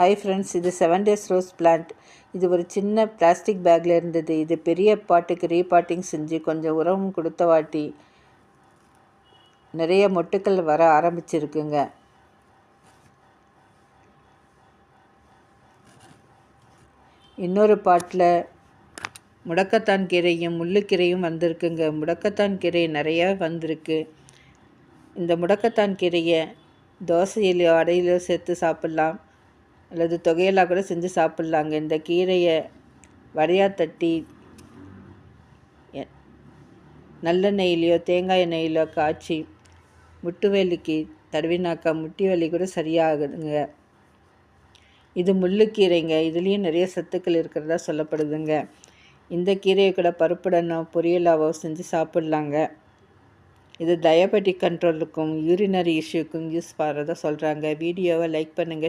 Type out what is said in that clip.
High friends இது seven days rose plant இது ஒரு சின்ன பிளாஸ்டிக் பேக்கில் இருந்தது. இது பெரிய பாட்டுக்கு ரீபாட்டிங் செஞ்சு கொஞ்சம் உரமும் கொடுத்த வாட்டி நிறைய மொட்டுக்கள் வர ஆரம்பிச்சிருக்குங்க. இன்னொரு பாட்டில் முடக்கத்தான் கீரையும் முள்ளுக்கீரையும் வந்திருக்குங்க. முடக்கத்தான் கீரை நிறையா வந்திருக்கு. இந்த முடக்கத்தான் கீரையை தோசையிலையோ அடையிலையோ சேர்த்து சாப்பிட்லாம். அல்லது தொகையெல்லாம் கூட செஞ்சு சாப்பிட்லாங்க. இந்த கீரையை வடையாக தட்டி நல்லெண்ணெயிலையோ தேங்காய் எண்ணெயிலோ காய்ச்சி முட்டு வேலிக்கு தடவினாக்கா முட்டி வலி கூட சரியாகுதுங்க. இது முள்ளுக்கீரைங்க இதுலேயும் நிறைய சத்துக்கள் இருக்கிறதா சொல்லப்படுதுங்க. இந்த கீரையை கூட பருப்புடனோ பொரியலாவோ செஞ்சு சாப்பிட்லாங்க. இது டயபெட்டிக் கண்ட்ரோலுக்கும் யூரினரி இஷ்யூக்கும் யூஸ் பண்ணுறதா சொல்கிறாங்க வீடியோவை லைக் பண்ணுங்கள்